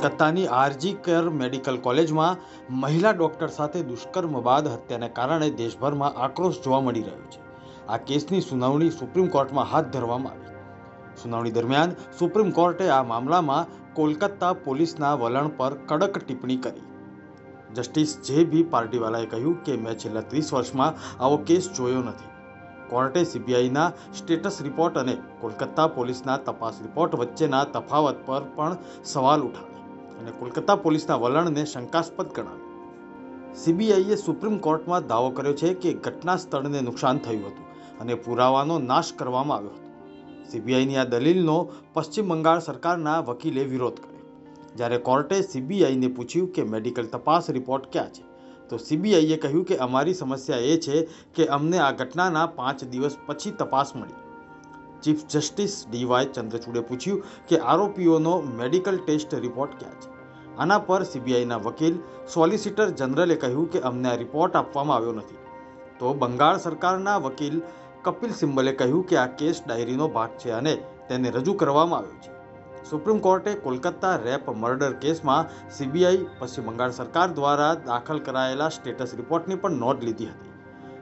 કોલકાતાની R G care medical કોલેજમાં મહિલા doctor સાથે દુષ્કર્મ બાદ હત્યાને કારણે દેશભરમાં આક્રોશ જોવા મળી રહ્યો છે. આ કેસની સુનાવણી સુપ્રીમ કોર્ટમાં હાથ ધરવામાં આવી. સુનાવણી દરમિયાન સુપ્રીમ કોર્ટે આ મામલામાં કોલકાતા પોલીસના વલણ પર કડક ટિપ્પણી કરી. જસ્ટિસ જે બી પાર્ટીવાલાએ કહ્યું કે મેં છેલ્લા ત્રીસ વર્ષમાં આવો કેસ જોયો નથી. કોર્ટે સીબીઆઈના સ્ટેટસ રિપોર્ટ અને કોલકાતા પોલીસના તપાસ રિપોર્ટ વચ્ચેના તફાવત પર પણ સવાલ ઉઠાવ્યા અને કોલકાતા પોલીસના વલણને શંકાસ્પદ ગણાવ્યું. સીબીઆઈએ સુપ્રીમ કોર્ટમાં દાવો કર્યો છે કે ઘટના સ્થળને નુકસાન થયું હતું અને પુરાવાનો નાશ કરવામાં આવ્યો હતો. સીબીઆઈની આ દલીલનો પશ્ચિમ બંગાળ સરકારના વકીલે વિરોધ કર્યો. જ્યારે કોર્ટે સીબીઆઈને પૂછ્યું કે મેડિકલ તપાસ રિપોર્ટ ક્યાં છે, તો સીબીઆઈએ કહ્યું કે અમારી સમસ્યા એ છે કે અમને આ ઘટનાના પાંચ દિવસ પછી તપાસ મળી. ચીફ જસ્ટિસ ડીવાય ચંદ્રચૂડે પૂછ્યું કે આરોપીઓનો મેડિકલ ટેસ્ટ રિપોર્ટ ક્યાં છે. આના પર સીબીઆઈના વકીલ સોલિસિટર જનરલે કહ્યું કે અમને આ રિપોર્ટ આપવામાં આવ્યો નથી. તો બંગાળ સરકારના વકીલ કપિલ સિમ્બલે કહ્યું કે આ કેસ ડાયરીનો ભાગ છે અને તેને રજૂ કરવામાં આવ્યો છે. સુપ્રીમ કોર્ટે કોલકાતા રેપ મર્ડર કેસમાં સીબીઆઈ, પશ્ચિમ બંગાળ સરકાર દ્વારા દાખલ કરાયેલા સ્ટેટસ રિપોર્ટની પણ નોંધ લીધી હતી.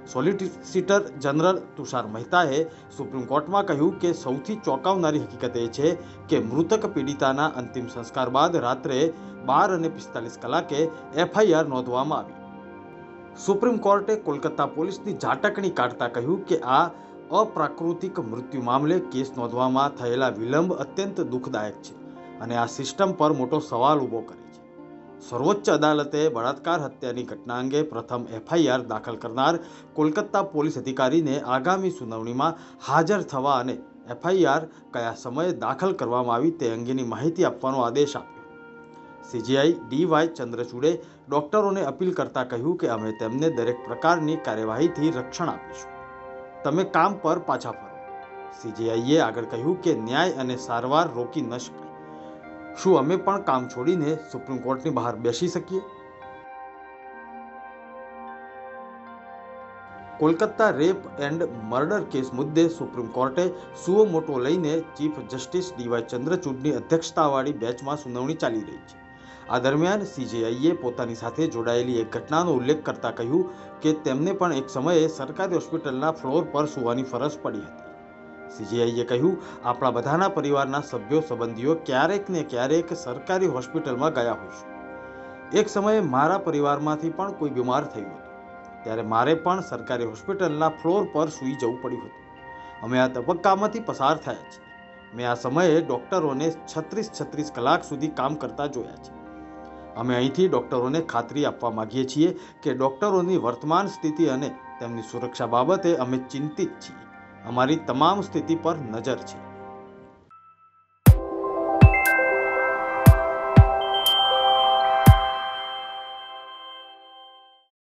સોલિસિટર જનરલ તુષાર મહેતાએ સુપ્રીમ કોર્ટમાં કહ્યું કે સૌથી ચોંકાવનારી હકીકત એ છે કે મૃતક પીડિતાના અંતિમ સંસ્કાર બાદ રાત્રે બાર અને પિસ્તાલીસ કલાકે એફઆઈઆર નોંધવામાં આવી. સુપ્રીમ કોર્ટે કોલકાતા પોલીસની ઝાટકણી કાઢતા કહ્યું કે આ અપ્રાકૃતિક મૃત્યુ મામલે કેસ નોંધવામાં થયેલા વિલંબ અત્યંત દુઃખદાયક છે અને આ સિસ્ટમ પર મોટો સવાલ ઊભો કરે સર્વોચ્ચ અદાલતે બળાત્કાર હત્યાની ઘટના અંગે પ્રથમ એફઆઈઆર દાખલ કરનાર કોલકાતા પોલીસ અધિકારીને આગામી સુનાવણીમાં હાજર થવા અને એફઆઈઆર કયા સમયે દાખલ કરવામાં આવી તે અંગેની માહિતી આપવાનો આદેશ આપ્યો. સીજીઆઈ ડીવાય ચંદ્રચૂડે ડોક્ટરોને અપીલ કરતા કહ્યું કે અમે તેમને દરેક પ્રકારની કાર્યવાહીથી રક્ષણ આપીશું. તમે કામ પર પાછા ફરો. સીજીઆઈએ આગળ કહ્યું કે ન્યાય અને સારવાર રોકી ન શકાય. શું અમે પણ કામ છોડીને સુપ્રીમ કોર્ટની બહાર બેસી શકીએ? Kolkata rape and murder case મુદ્દે સુપ્રીમ કોર્ટે સુઓ મોટો લઈને ચીફ જસ્ટિસ ડીવાય ચંદ્રચૂડની અધ્યક્ષતાવાળી બેચમાં સુનાવણી ચાલી રહી છે. આ દરમિયાન સીજેઆઈએ પોતાની સાથે જોડાયેલી એક ઘટનાનો ઉલ્લેખ કરતા કહ્યું કે તેમને પણ એક સમયે સરકારી હોસ્પિટલના ફ્લોર પર સૂવાની ફરજ પડી હતી. સીજીઆઈએ કહ્યું, આપણા બધાના પરિવારના સભ્યો, સંબંધીઓ ક્યારેક ને ક્યારેક સરકારી હોસ્પિટલમાં ગયા હોઈશું એક સમયે મારા પરિવારમાંથી પણ કોઈ બીમાર થયું હતું. ત્યારે મારે પણ સરકારી હોસ્પિટલના ફ્લોર પર સૂઈ જવું પડ્યું હતું. અમે આ તબક્કામાંથી પસાર થયા છીએ. મેં આ સમયે ડૉક્ટરોને છત્રીસ છત્રીસ કલાક સુધી કામ કરતા જોયા છે. અમે અહીંથી ડૉક્ટરોને ખાતરી આપવા માગીએ છીએ કે ડૉક્ટરોની વર્તમાન સ્થિતિ અને તેમની સુરક્ષા બાબતે અમે ચિંતિત છીએ. અમારી તમામ સ્થિતિ પર નજર છે.